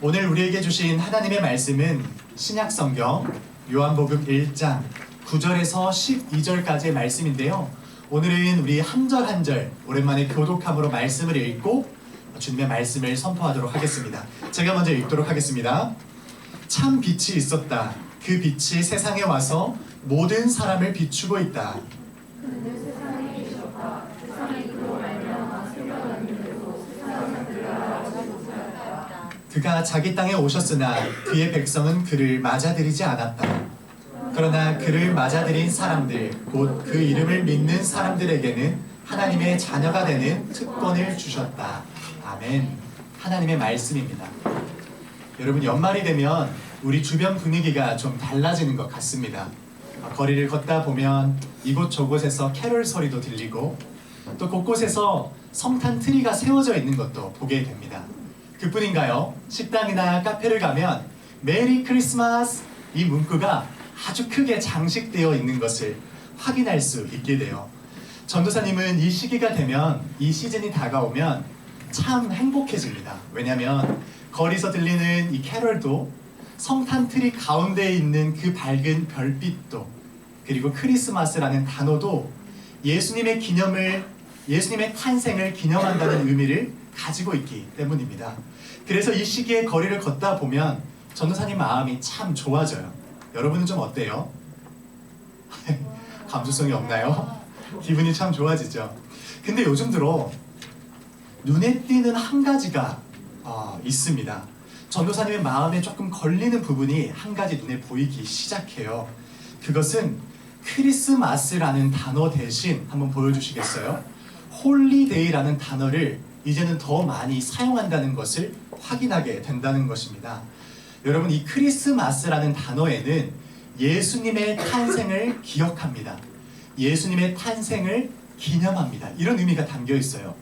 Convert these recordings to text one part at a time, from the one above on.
오늘 우리에게 주신 하나님의 말씀은 신약 성경 요한복음 1장 9절에서 12절까지의 말씀인데요. 오늘은 우리 한 절 한 절 오랜만에 교독함으로 말씀을 읽고 주님의 말씀을 선포하도록 하겠습니다. 제가 먼저 읽도록 하겠습니다. 참 빛이 있었다. 그 빛이 세상에 와서 모든 사람을 비추고 있다. 그가 자기 땅에 오셨으나 그의 백성은 그를 맞아들이지 않았다. 그러나 그를 맞아들인 사람들, 곧 그 이름을 믿는 사람들에게는 하나님의 자녀가 되는 특권을 주셨다. 아멘. 하나님의 말씀입니다. 여러분 연말이 되면 우리 주변 분위기가 좀 달라지는 것 같습니다. 아, 거리를 걷다 보면 이곳저곳에서 캐롤 소리도 들리고 또 곳곳에서 성탄 트리가 세워져 있는 것도 보게 됩니다. 그뿐인가요? 식당이나 카페를 가면 메리 크리스마스 이 문구가 아주 크게 장식되어 있는 것을 확인할 수 있게 돼요. 전도사님은 이 시기가 되면 이 시즌이 다가오면 참 행복해집니다. 왜냐하면 거리에서 들리는 이 캐럴도 성탄 트리 가운데에 있는 그 밝은 별빛도 그리고 크리스마스라는 단어도 예수님의 기념을 예수님의 탄생을 기념한다는 의미를 가지고 있기 때문입니다. 그래서 이 시기에 거리를 걷다 보면 전도사님 마음이 참 좋아져요. 여러분은 좀 어때요? 감수성이 없나요? 기분이 참 좋아지죠. 근데 요즘 들어 눈에 띄는 한 가지가 어, 있습니다. 전도사님의 마음에 조금 걸리는 부분이 한 가지 눈에 보이기 시작해요. 그것은 크리스마스라는 단어 대신 한번 보여주시겠어요? 홀리데이라는 단어를 이제는 더 많이 사용한다는 것을 확인하게 된다는 것입니다. 여러분 이 크리스마스라는 단어에는 예수님의 탄생을 기억합니다. 예수님의 탄생을 기념합니다. 이런 의미가 담겨 있어요.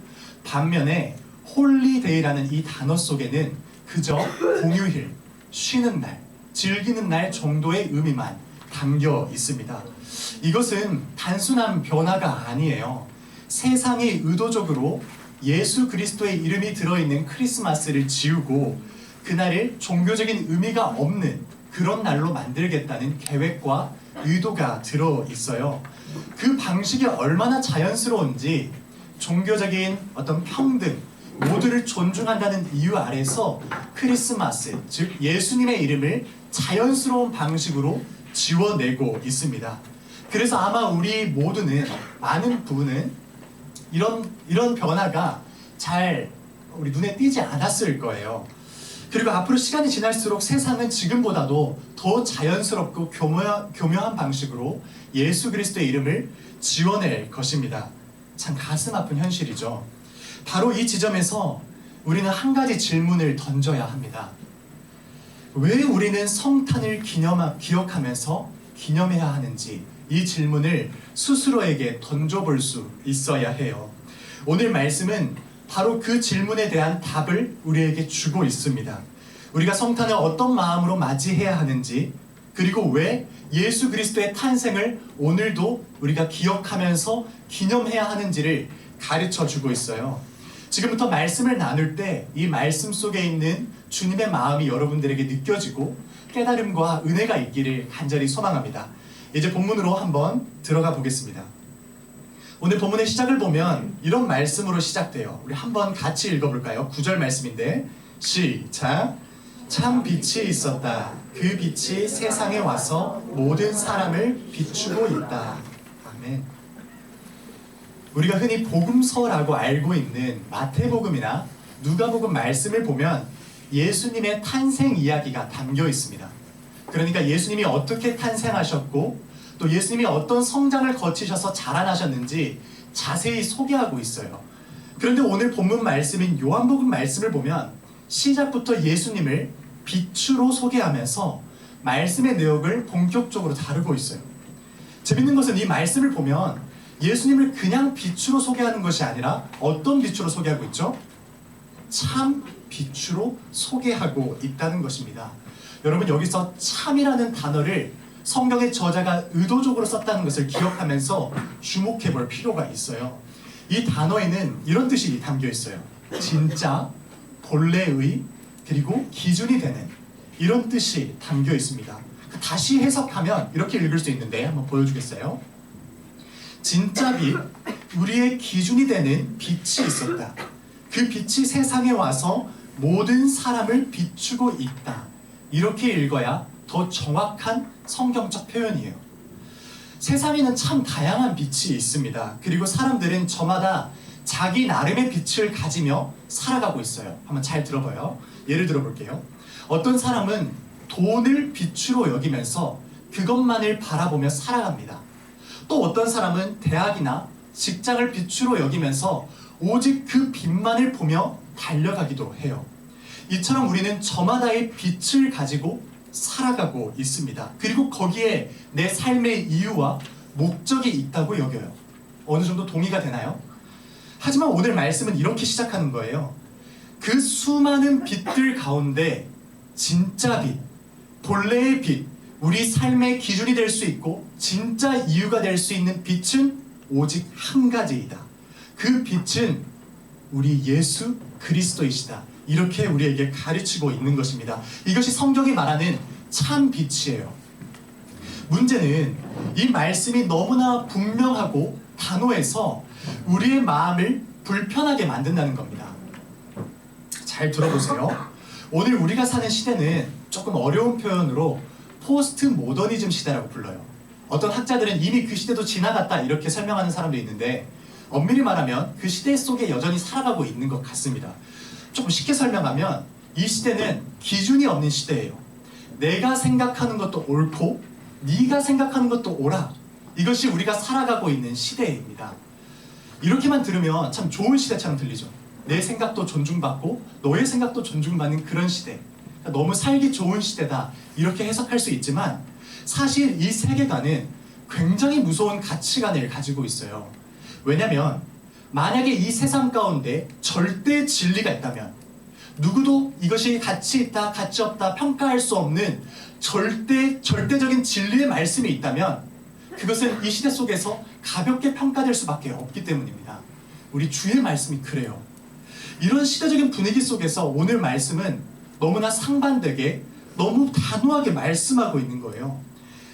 반면에 홀리데이라는 이 단어 속에는 그저 공휴일, 쉬는 날, 즐기는 날 정도의 의미만 담겨 있습니다. 이것은 단순한 변화가 아니에요. 세상이 의도적으로 예수 그리스도의 이름이 들어있는 크리스마스를 지우고 그날을 종교적인 의미가 없는 그런 날로 만들겠다는 계획과 의도가 들어 있어요. 그 방식이 얼마나 자연스러운지 종교적인 어떤 평등, 모두를 존중한다는 이유 아래서 크리스마스, 즉 예수님의 이름을 자연스러운 방식으로 지워내고 있습니다. 그래서 아마 우리 모두는 많은 부분은 이런 이런 변화가 잘 우리 눈에 띄지 않았을 거예요. 그리고 앞으로 시간이 지날수록 세상은 지금보다도 더 자연스럽고 교묘한, 교묘한 방식으로 예수 그리스도의 이름을 지워낼 것입니다. 참 가슴 아픈 현실이죠. 바로 이 지점에서 우리는 한 가지 질문을 던져야 합니다. 왜 우리는 성탄을 기념하, 기억하면서 기념해야 하는지 이 질문을 스스로에게 던져볼 수 있어야 해요. 오늘 말씀은 바로 그 질문에 대한 답을 우리에게 주고 있습니다. 우리가 성탄을 어떤 마음으로 맞이해야 하는지, 그리고 왜 예수 그리스도의 탄생을 오늘도 우리가 기억하면서 기념해야 하는지를 가르쳐 주고 있어요. 지금부터 말씀을 나눌 때 이 말씀 속에 있는 주님의 마음이 여러분들에게 느껴지고 깨달음과 은혜가 있기를 간절히 소망합니다. 이제 본문으로 한번 들어가 보겠습니다. 오늘 본문의 시작을 보면 이런 말씀으로 시작돼요. 우리 한번 같이 읽어볼까요? 9절 말씀인데 시작 참 빛이 있었다. 그 빛이 세상에 와서 모든 사람을 비추고 있다. 아멘. 우리가 흔히 복음서라고 알고 있는 마태복음이나 누가복음 말씀을 보면 예수님의 탄생 이야기가 담겨 있습니다. 그러니까 예수님이 어떻게 탄생하셨고 또 예수님이 어떤 성장을 거치셔서 자라나셨는지 자세히 소개하고 있어요. 그런데 오늘 본문 말씀인 요한복음 말씀을 보면 시작부터 예수님을 빛으로 소개하면서 말씀의 내용을 본격적으로 다루고 있어요. 재밌는 것은 이 말씀을 보면 예수님을 그냥 빛으로 소개하는 것이 아니라 어떤 빛으로 소개하고 있죠? 참 빛으로 소개하고 있다는 것입니다. 여러분 여기서 참이라는 단어를 성경의 저자가 의도적으로 썼다는 것을 기억하면서 주목해 볼 필요가 있어요. 이 단어에는 이런 뜻이 담겨 있어요. 진짜, 본래의, 그리고 기준이 되는 이런 뜻이 담겨 있습니다. 다시 해석하면 이렇게 읽을 수 있는데 한번 보여주겠어요? 진짜 빛, 우리의 기준이 되는 빛이 있었다. 그 빛이 세상에 와서 모든 사람을 비추고 있다. 이렇게 읽어야 더 정확한 성경적 표현이에요. 세상에는 참 다양한 빛이 있습니다. 그리고 사람들은 저마다 자기 나름의 빛을 가지며 살아가고 있어요. 한번 잘 들어봐요. 예를 들어 볼게요. 어떤 사람은 돈을 빛으로 여기면서 그것만을 바라보며 살아갑니다. 또 어떤 사람은 대학이나 직장을 빛으로 여기면서 오직 그 빛만을 보며 달려가기도 해요. 이처럼 우리는 저마다의 빛을 가지고 살아가고 있습니다. 그리고 거기에 내 삶의 이유와 목적이 있다고 여겨요. 어느 정도 동의가 되나요? 하지만 오늘 말씀은 이렇게 시작하는 거예요. 그 수많은 빛들 가운데 진짜 빛, 본래의 빛, 우리 삶의 기준이 될 수 있고 진짜 이유가 될 수 있는 빛은 오직 한 가지이다. 그 빛은 우리 예수 그리스도이시다. 이렇게 우리에게 가르치고 있는 것입니다. 이것이 성경이 말하는 참 빛이에요. 문제는 이 말씀이 너무나 분명하고 단호해서 우리의 마음을 불편하게 만든다는 겁니다. 잘 들어보세요. 오늘 우리가 사는 시대는 조금 어려운 표현으로 포스트 모더니즘 시대라고 불러요. 어떤 학자들은 이미 그 시대도 지나갔다 이렇게 설명하는 사람도 있는데 엄밀히 말하면 그 시대 속에 여전히 살아가고 있는 것 같습니다. 조금 쉽게 설명하면 이 시대는 기준이 없는 시대예요. 내가 생각하는 것도 옳고 네가 생각하는 것도 옳아. 이것이 우리가 살아가고 있는 시대입니다. 이렇게만 들으면 참 좋은 시대처럼 들리죠. 내 생각도 존중받고 너의 생각도 존중받는 그런 시대. 그러니까 너무 살기 좋은 시대다. 이렇게 해석할 수 있지만 사실 이 세계관은 굉장히 무서운 가치관을 가지고 있어요. 왜냐면 만약에 이 세상 가운데 절대 진리가 있다면 누구도 이것이 가치 있다, 가치 없다 평가할 수 없는 절대 절대적인 진리의 말씀이 있다면 그것은 이 시대 속에서 가볍게 평가될 수밖에 없기 때문입니다. 우리 주의 말씀이 그래요. 이런 시대적인 분위기 속에서 오늘 말씀은 너무나 상반되게 너무 단호하게 말씀하고 있는 거예요.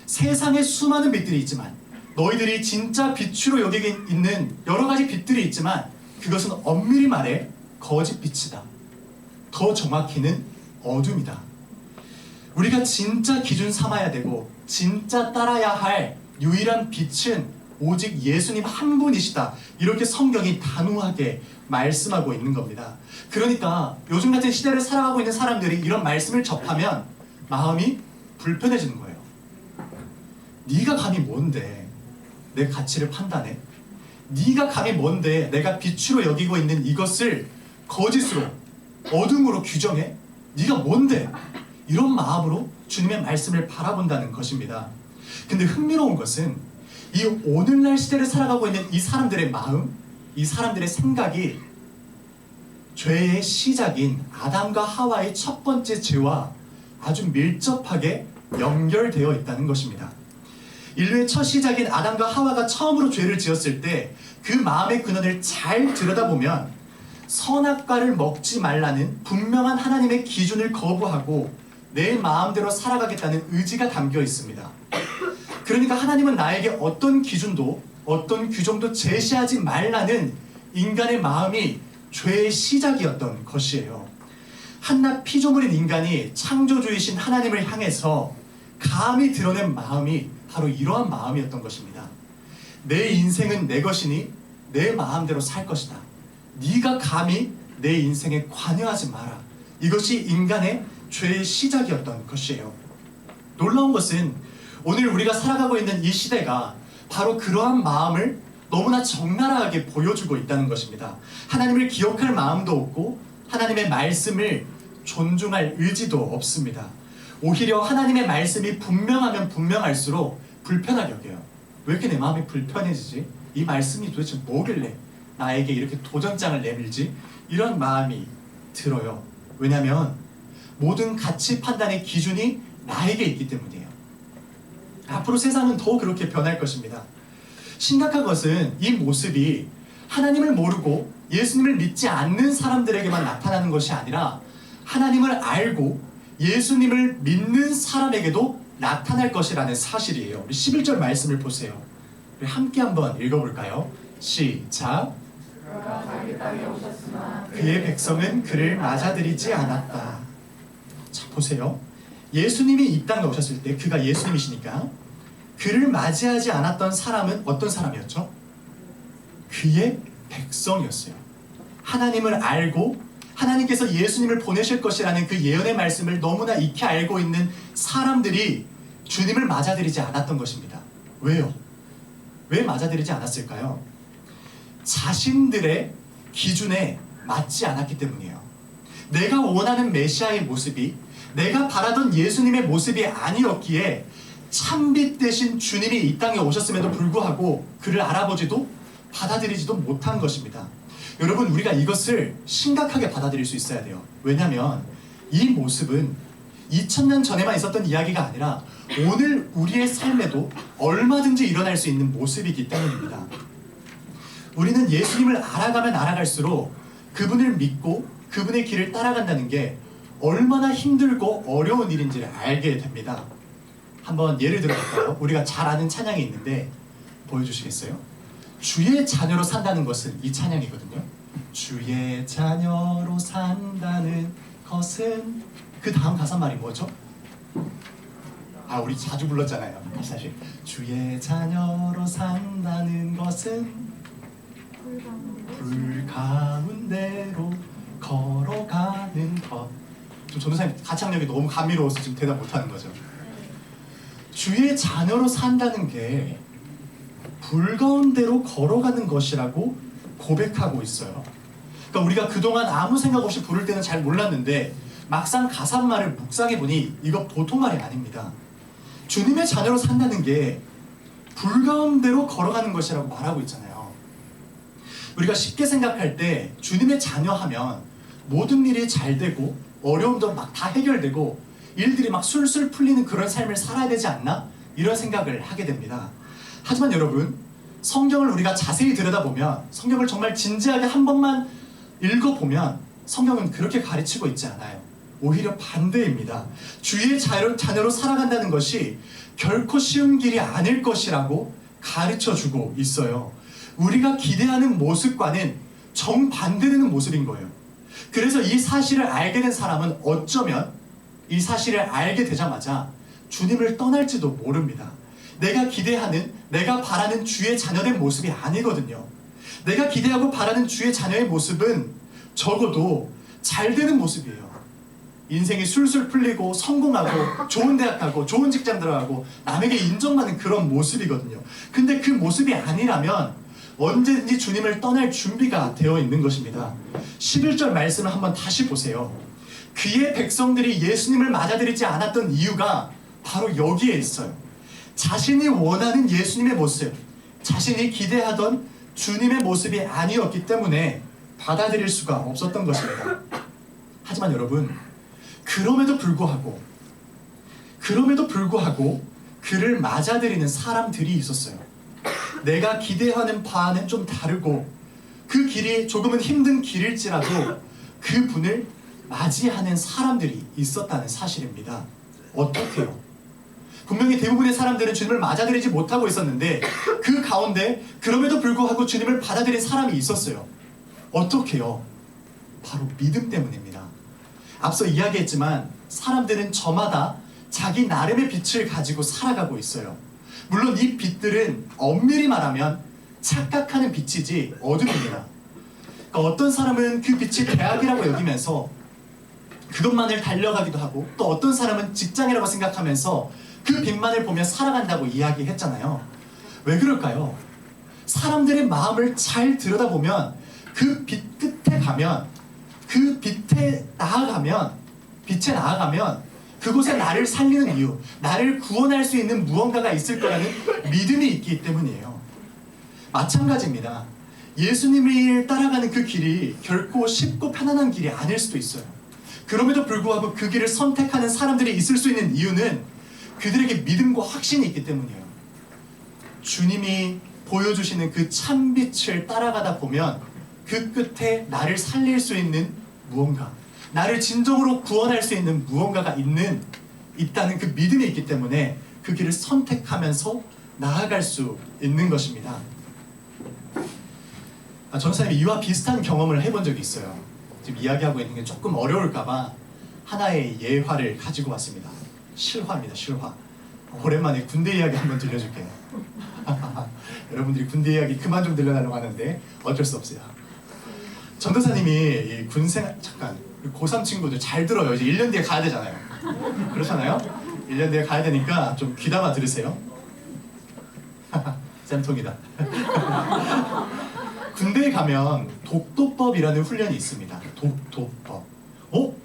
세상에 수많은 빛들이 있지만 너희들이 진짜 빛으로 여기게 있는 여러 가지 빛들이 있지만 그것은 엄밀히 말해 거짓 빛이다. 더 정확히는 어둠이다. 우리가 진짜 기준 삼아야 되고 진짜 따라야 할 유일한 빛은 오직 예수님 한 분이시다. 이렇게 성경이 단호하게 말씀하고 있는 겁니다. 그러니까 요즘 같은 시대를 살아가고 있는 사람들이 이런 말씀을 접하면 마음이 불편해지는 거예요. 네가 감히 뭔데 내 가치를 판단해? 네가 감히 뭔데 내가 빛으로 여기고 있는 이것을 거짓으로 어둠으로 규정해? 네가 뭔데? 이런 마음으로 주님의 말씀을 바라본다는 것입니다. 근데 흥미로운 것은 이 오늘날 시대를 살아가고 있는 이 사람들의 마음, 이 사람들의 생각이 죄의 시작인 아담과 하와의 첫 번째 죄와 아주 밀접하게 연결되어 있다는 것입니다. 인류의 첫 시작인 아담과 하와가 처음으로 죄를 지었을 때 그 마음의 근원을 잘 들여다보면 선악과를 먹지 말라는 분명한 하나님의 기준을 거부하고 내 마음대로 살아가겠다는 의지가 담겨 있습니다. 그러니까 하나님은 나에게 어떤 기준도 어떤 규정도 제시하지 말라는 인간의 마음이 죄의 시작이었던 것이에요. 한낱 피조물인 인간이 창조주이신 하나님을 향해서 감히 드러낸 마음이 바로 이러한 마음이었던 것입니다. 내 인생은 내 것이니 내 마음대로 살 것이다. 네가 감히 내 인생에 관여하지 마라. 이것이 인간의 죄의 시작이었던 것이에요. 놀라운 것은 오늘 우리가 살아가고 있는 이 시대가 바로 그러한 마음을 너무나 적나라하게 보여주고 있다는 것입니다. 하나님을 기억할 마음도 없고 하나님의 말씀을 존중할 의지도 없습니다. 오히려 하나님의 말씀이 분명하면 분명할수록 불편하게 여겨요. 왜 이렇게 내 마음이 불편해지지? 이 말씀이 도대체 뭐길래 나에게 이렇게 도전장을 내밀지? 이런 마음이 들어요. 왜냐하면 모든 가치 판단의 기준이 나에게 있기 때문이에요. 앞으로 세상은 더 그렇게 변할 것입니다. 심각한 것은 이 모습이 하나님을 모르고 예수님을 믿지 않는 사람들에게만 나타나는 것이 아니라 하나님을 알고 예수님을 믿는 사람에게도 나타날 것이라는 사실이에요. 우리 11절 말씀을 보세요. 우리 함께 한번 읽어볼까요? 시작. 그의 백성은 그를 맞아들이지 않았다. 자, 보세요. 예수님이 이 땅에 오셨을 때 그가 예수님이시니까 그를 맞이하지 않았던 사람은 어떤 사람이었죠? 그의 백성이었어요. 하나님을 알고 하나님께서 예수님을 보내실 것이라는 그 예언의 말씀을 너무나 익히 알고 있는 사람들이 주님을 맞아들이지 않았던 것입니다. 왜요? 왜 맞아들이지 않았을까요? 자신들의 기준에 맞지 않았기 때문이에요. 내가 원하는 메시아의 모습이 내가 바라던 예수님의 모습이 아니었기에 참빛 대신 주님이 이 땅에 오셨음에도 불구하고 그를 알아보지도 받아들이지도 못한 것입니다. 여러분 우리가 이것을 심각하게 받아들일 수 있어야 돼요. 왜냐하면 이 모습은 2000년 전에만 있었던 이야기가 아니라 오늘 우리의 삶에도 얼마든지 일어날 수 있는 모습이기 때문입니다. 우리는 예수님을 알아가면 알아갈수록 그분을 믿고 그분의 길을 따라간다는 게 얼마나 힘들고 어려운 일인지를 알게 됩니다. 한번 예를 들어 볼까요? 우리가 잘 아는 찬양이 있는데 보여주시겠어요? 주의 자녀로 산다는 것은 이 찬양이거든요. 주의 자녀로 산다는 것은 그 다음 가사 말이 뭐죠? 아 우리 자주 불렀잖아요. 다시 주의 자녀로 산다는 것은 불 가운데로 걸어가는 것. 좀 전도사님 가창력이 너무 감미로워서 지금 대답 못하는 거죠. 주의 자녀로 산다는 게 불 가운데로 걸어가는 것이라고 고백하고 있어요. 그러니까 우리가 그동안 아무 생각 없이 부를 때는 잘 몰랐는데 막상 가사말을 묵상해 보니 이거 보통 말이 아닙니다. 주님의 자녀로 산다는 게 불 가운데로 걸어가는 것이라고 말하고 있잖아요. 우리가 쉽게 생각할 때 주님의 자녀 하면 모든 일이 잘 되고 어려움도 막 다 해결되고 일들이 막 술술 풀리는 그런 삶을 살아야 되지 않나? 이런 생각을 하게 됩니다. 하지만 여러분, 성경을 우리가 자세히 들여다보면 성경을 정말 진지하게 한 번만 읽어보면 성경은 그렇게 가르치고 있지 않아요. 오히려 반대입니다. 주의 자녀로, 살아간다는 것이 결코 쉬운 길이 아닐 것이라고 가르쳐 주고 있어요. 우리가 기대하는 모습과는 정반대되는 모습인 거예요. 그래서 이 사실을 알게 된 사람은 어쩌면 이 사실을 알게 되자마자 주님을 떠날지도 모릅니다. 내가 기대하는, 내가 바라는 주의 자녀된 모습이 아니거든요. 내가 기대하고 바라는 주의 자녀의 모습은 적어도 잘 되는 모습이에요. 인생이 술술 풀리고 성공하고 좋은 대학 가고 좋은 직장 들어가고 남에게 인정받는 그런 모습이거든요. 근데 그 모습이 아니라면 언제든지 주님을 떠날 준비가 되어 있는 것입니다. 11절 말씀을 한번 다시 보세요. 그의 백성들이 예수님을 맞아들이지 않았던 이유가 바로 여기에 있어요. 자신이 원하는 예수님의 모습, 자신이 기대하던 주님의 모습이 아니었기 때문에 받아들일 수가 없었던 것입니다. 하지만 여러분, 그럼에도 불구하고, 그럼에도 불구하고 그를 맞아들이는 사람들이 있었어요. 내가 기대하는 바는 좀 다르고 그 길이 조금은 힘든 길일지라도 그 분을 맞이하는 사람들이 있었다는 사실입니다. 어떻게요? 분명히 대부분의 사람들은 주님을 맞아들이지 못하고 있었는데 그 가운데 그럼에도 불구하고 주님을 받아들인 사람이 있었어요. 어떻게요? 바로 믿음 때문입니다. 앞서 이야기했지만 사람들은 저마다 자기 나름의 빛을 가지고 살아가고 있어요. 물론 이 빛들은 엄밀히 말하면 착각하는 빛이지 어둠입니다. 그러니까 어떤 사람은 그 빛이 대학이라고 여기면서 그것만을 달려가기도 하고 또 어떤 사람은 직장이라고 생각하면서 그 빛만을 보며 살아간다고 이야기했잖아요. 왜 그럴까요? 사람들의 마음을 잘 들여다보면 그 빛 끝에 가면 그 빛에 나아가면 빛에 나아가면 그곳에 나를 살리는 이유, 나를 구원할 수 있는 무언가가 있을 거라는 믿음이 있기 때문이에요. 마찬가지입니다. 예수님을 따라가는 그 길이 결코 쉽고 편안한 길이 아닐 수도 있어요. 그럼에도 불구하고 그 길을 선택하는 사람들이 있을 수 있는 이유는 그들에게 믿음과 확신이 있기 때문이에요. 주님이 보여주시는 그 참빛을 따라가다 보면 그 끝에 나를 살릴 수 있는 무언가, 나를 진정으로 구원할 수 있는 무언가가 있는 있다는 그 믿음이 있기 때문에 그 길을 선택하면서 나아갈 수 있는 것입니다. 아, 전사님이 이와 비슷한 경험을 해본 적이 있어요. 지금 이야기하고 있는 게 조금 어려울까봐 하나의 예화를 가지고 왔습니다. 실화입니다, 실화. 오랜만에 군대 이야기 한번 들려줄게요. 여러분들이 군대 이야기 그만 좀 들려달라고 하는데 어쩔 수 없어요. 전도사님이 이 군생 잠깐 고3 친구들 잘 들어요. 이제 1년 뒤에 가야 되잖아요. 그렇잖아요? 1년 뒤에 가야 되니까 좀 귀담아 들으세요. 쌤통이다. 군대에 가면 독도법이라는 훈련이 있습니다. 독도법. 어?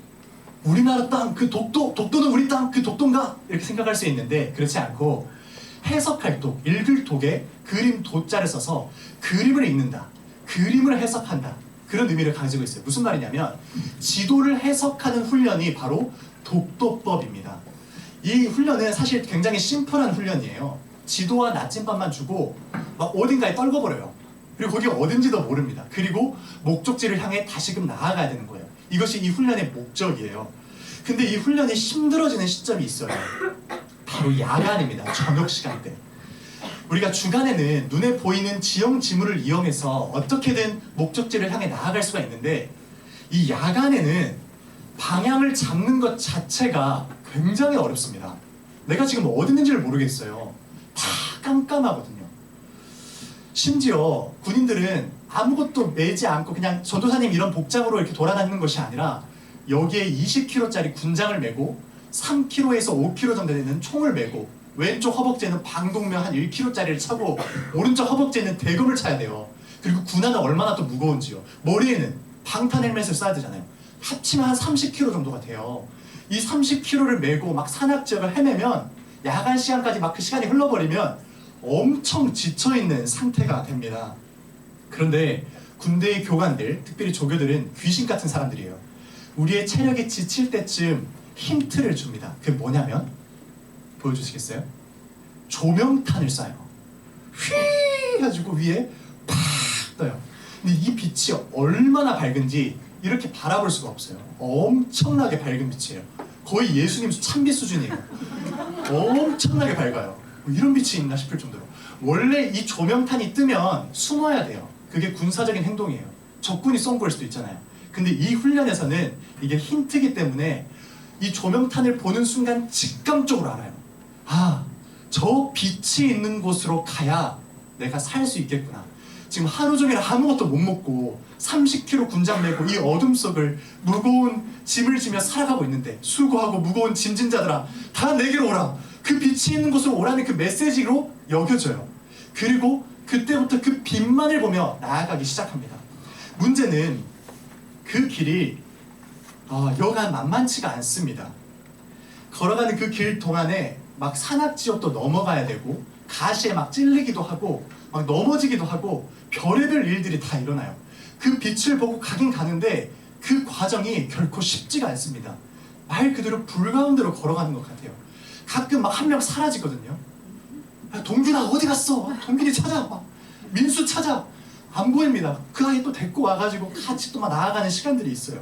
우리나라 땅 그 독도 독도는 우리 땅 그 독도인가? 이렇게 생각할 수 있는데 그렇지 않고 해석할 독 읽을 독에 그림 도자를 써서 그림을 읽는다. 그림을 해석한다. 그런 의미를 가지고 있어요. 무슨 말이냐면 지도를 해석하는 훈련이 바로 독도법입니다. 이 훈련은 사실 굉장히 심플한 훈련이에요. 지도와 나침반만 주고 막 어딘가에 떨궈버려요. 그리고 거기가 어딘지도 모릅니다. 그리고 목적지를 향해 다시금 나아가야 되는 거예요 이것이 이 훈련의 목적이에요. 근데 이 훈련이 힘들어지는 시점이 있어요. 바로 야간입니다. 저녁 시간대. 우리가 주간에는 눈에 보이는 지형 지물을 이용해서 어떻게든 목적지를 향해 나아갈 수가 있는데 이 야간에는 방향을 잡는 것 자체가 굉장히 어렵습니다. 내가 지금 어디 있는지를 모르겠어요. 다 깜깜하거든요. 심지어 군인들은 아무것도 매지 않고 그냥 전도사님 이런 복장으로 이렇게 돌아다니는 것이 아니라 여기에 20kg짜리 군장을 메고 3kg에서 5kg 정도 되는 총을 메고 왼쪽 허벅지에는 방독면 한 1kg짜리를 차고 오른쪽 허벅지에는 대검을 차야 돼요. 그리고 군화는 얼마나 또 무거운지요. 머리에는 방탄 헬멧을 써야 되잖아요. 합치면 한 30kg 정도가 돼요. 이 30kg를 메고 막 산악 지역을 헤매면 야간 시간까지 막 그 시간이 흘러버리면 엄청 지쳐 있는 상태가 됩니다. 그런데 군대의 교관들, 특별히 조교들은 귀신 같은 사람들이에요. 우리의 체력이 지칠 때쯤 힌트를 줍니다. 그게 뭐냐면 보여주시겠어요? 조명탄을 쏴요. 휘 해가지고 위에 팍 떠요. 근데 이 빛이 얼마나 밝은지 이렇게 바라볼 수가 없어요. 엄청나게 밝은 빛이에요. 거의 예수님 참빛 수준이에요. 엄청나게 밝아요. 뭐 이런 빛이 있나 싶을 정도로. 원래 이 조명탄이 뜨면 숨어야 돼요. 그게 군사적인 행동이에요. 적군이 쏜 걸 수도 있잖아요. 근데 이 훈련에서는 이게 힌트기 때문에 이 조명탄을 보는 순간 직감적으로 알아요. 아, 저 빛이 있는 곳으로 가야 내가 살 수 있겠구나. 지금 하루 종일 아무것도 못 먹고 30kg 군장 메고 이 어둠 속을 무거운 짐을 지며 살아가고 있는데 수고하고 무거운 짐진자들아 다 내게로 오라. 그 빛이 있는 곳으로 오라는 그 메시지로 여겨져요. 그리고 그때부터 그 빛만을 보며 나아가기 시작합니다. 문제는 그 길이 어, 여간 만만치가 않습니다. 걸어가는 그 길 동안에 막 산악지역도 넘어가야 되고 가시에 막 찔리기도 하고 막 넘어지기도 하고 별의별 일들이 다 일어나요. 그 빛을 보고 가긴 가는데 그 과정이 결코 쉽지가 않습니다. 말 그대로 불 가운데로 걸어가는 것 같아요. 가끔 막 한 명 사라지거든요. 야, 동균아 어디 갔어? 동균이 찾아와. 민수 찾아. 안 보입니다. 그 아이 또 데리고 와가지고 같이 또 막 나아가는 시간들이 있어요.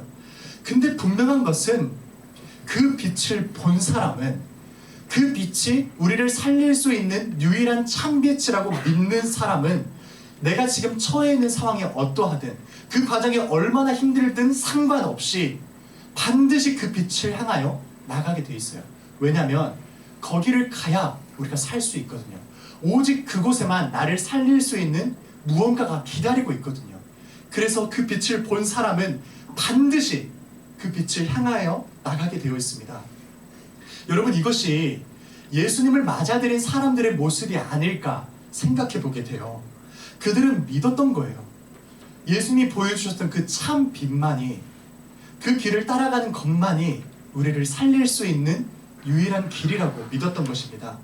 근데 분명한 것은 그 빛을 본 사람은 그 빛이 우리를 살릴 수 있는 유일한 참빛이라고 믿는 사람은 내가 지금 처해 있는 상황이 어떠하든 그 과정이 얼마나 힘들든 상관없이 반드시 그 빛을 향하여 나가게 돼 있어요. 왜냐하면 거기를 가야 우리가 살 수 있거든요. 오직 그곳에만 나를 살릴 수 있는 무언가가 기다리고 있거든요. 그래서 그 빛을 본 사람은 반드시 그 빛을 향하여 나가게 되어 있습니다. 여러분 이것이 예수님을 맞아들인 사람들의 모습이 아닐까 생각해 보게 돼요. 그들은 믿었던 거예요. 예수님이 보여주셨던 그 참 빛만이 그 길을 따라가는 것만이 우리를 살릴 수 있는 유일한 길이라고 믿었던 것입니다.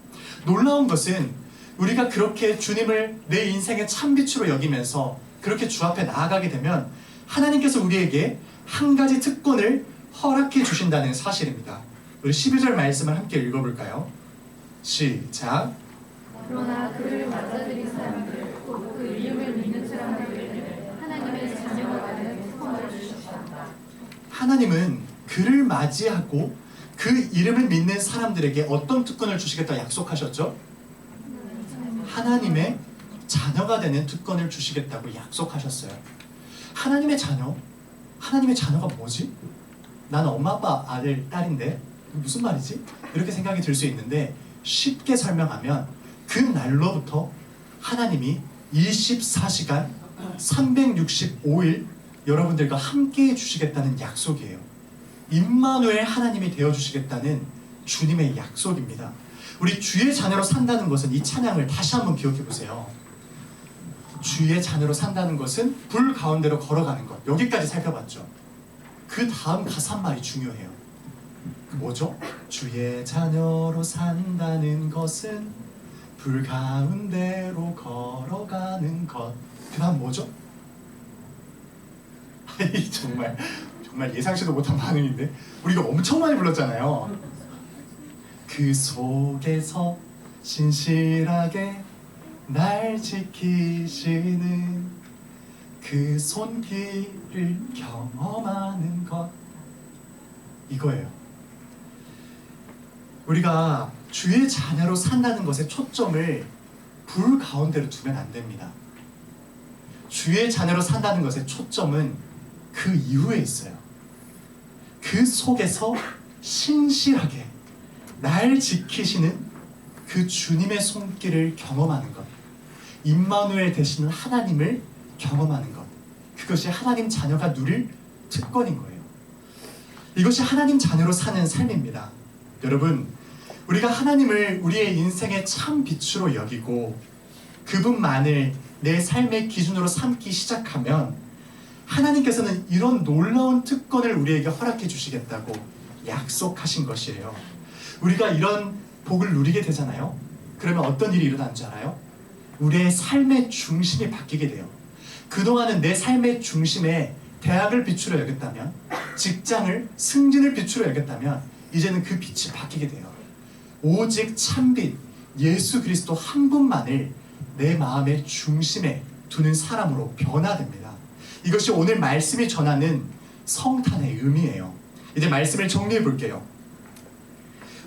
놀라운 것은 우리가 그렇게 주님을 내 인생의 참빛으로 여기면서 그렇게 주 앞에 나아가게 되면 하나님께서 우리에게 한 가지 특권을 허락해 주신다는 사실입니다. 우리 12절 말씀을 함께 읽어볼까요? 시작. 그러나 그를 맞아들인 사람들 또그 이름을 믿는 사람들에게는 하나님의 자녀가 되는 특권을 주셨다. 하나님은 그를 맞이하고 그 이름을 믿는 사람들에게 어떤 특권을 주시겠다 약속하셨죠? 하나님의 자녀가 되는 특권을 주시겠다고 약속하셨어요. 하나님의 자녀? 하나님의 자녀가 뭐지? 나는 엄마 아빠 아들 딸인데 무슨 말이지? 이렇게 생각이 들 수 있는데 쉽게 설명하면 그 날로부터 하나님이 24시간 365일 여러분들과 함께 해 주시겠다는 약속이에요. 임마누엘 하나님이 되어 주시겠다는 주님의 약속입니다. 우리 주의 자녀로 산다는 것은 이 찬양을 다시 한번 기억해 보세요. 주의 자녀로 산다는 것은 불 가운데로 걸어가는 것. 여기까지 살펴봤죠. 그 다음 가사 한 말이 중요해요. 그 뭐죠? 주의 자녀로 산다는 것은 불 가운데로 걸어가는 것. 그 다음 뭐죠? 아니 정말 정말 예상치도 못한 반응인데 우리가 엄청 많이 불렀잖아요. 그 속에서 신실하게 날 지키시는 그 손길을 경험하는 것 이거예요. 우리가 주의 자녀로 산다는 것에 초점을 불 가운데로 두면 안 됩니다. 주의 자녀로 산다는 것의 초점은 그 이후에 있어요. 그 속에서 신실하게 날 지키시는 그 주님의 손길을 경험하는 것. 임마누엘 되시는 하나님을 경험하는 것. 그것이 하나님 자녀가 누릴 특권인 거예요. 이것이 하나님 자녀로 사는 삶입니다. 여러분, 우리가 하나님을 우리의 인생의 참 빛으로 여기고 그분만을 내 삶의 기준으로 삼기 시작하면 하나님께서는 이런 놀라운 특권을 우리에게 허락해 주시겠다고 약속하신 것이에요. 우리가 이런 복을 누리게 되잖아요. 그러면 어떤 일이 일어나는 줄 알아요? 우리의 삶의 중심이 바뀌게 돼요. 그동안은 내 삶의 중심에 대학을 빛으로 여겼다면, 직장을 승진을 빛으로 여겼다면, 이제는 그 빛이 바뀌게 돼요. 오직 참빛 예수 그리스도 한 분만을 내 마음의 중심에 두는 사람으로 변화됩니다. 이것이 오늘 말씀이 전하는 성탄의 의미예요. 이제 말씀을 정리해 볼게요.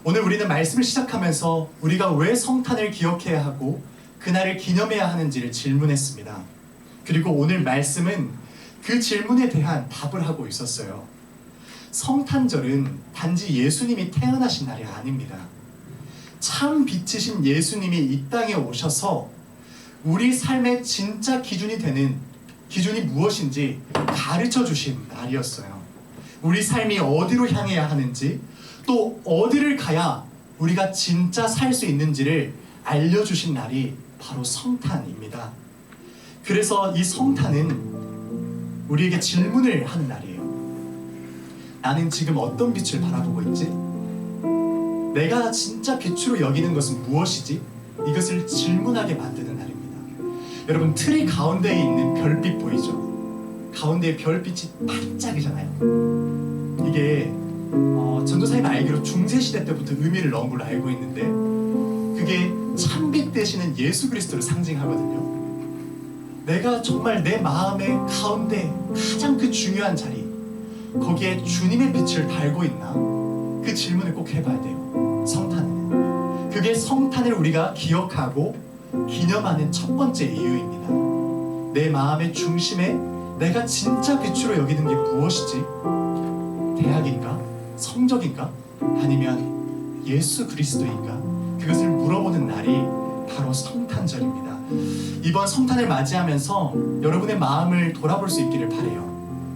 오늘 우리는 말씀을 시작하면서 우리가 왜 성탄을 기억해야 하고 그날을 기념해야 하는지를 질문했습니다. 그리고 오늘 말씀은 그 질문에 대한 답을 하고 있었어요. 성탄절은 단지 예수님이 태어나신 날이 아닙니다. 참 빛이신 예수님이 이 땅에 오셔서 우리 삶의 진짜 기준이 되는 기준이 무엇인지 가르쳐 주신 날이었어요. 우리 삶이 어디로 향해야 하는지 또 어디를 가야 우리가 진짜 살 수 있는지를 알려주신 날이 바로 성탄입니다. 그래서 이 성탄은 우리에게 질문을 하는 날이에요. 나는 지금 어떤 빛을 바라보고 있지? 내가 진짜 빛으로 여기는 것은 무엇이지? 이것을 질문하게 만드는. 여러분 틀이 가운데에 있는 별빛 보이죠? 가운데에 별빛이 반짝이잖아요. 이게 어, 전도사님 알기로 중세 시대 때부터 의미를 넣은 걸로 알고 있는데 그게 참빛 되시는 예수 그리스도를 상징하거든요. 내가 정말 내 마음의 가운데 가장 그 중요한 자리 거기에 주님의 빛을 달고 있나 그 질문을 꼭 해봐야 돼요. 성탄은 그게 성탄을 우리가 기억하고 기념하는 첫 번째 이유입니다. 내 마음의 중심에 내가 진짜 빛으로 여기는 게 무엇이지? 대학인가? 성적인가? 아니면 예수 그리스도인가? 그것을 물어보는 날이 바로 성탄절입니다. 이번 성탄을 맞이하면서 여러분의 마음을 돌아볼 수 있기를 바래요.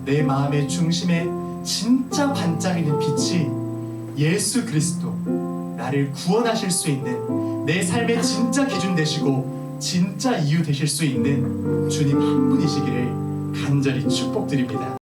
내 마음의 중심에 진짜 반짝이는 빛이 예수 그리스도 나를 구원하실 수 있는 내 삶의 진짜 기준 되시고 진짜 이유 되실 수 있는 주님 한 분이시기를 간절히 축복드립니다.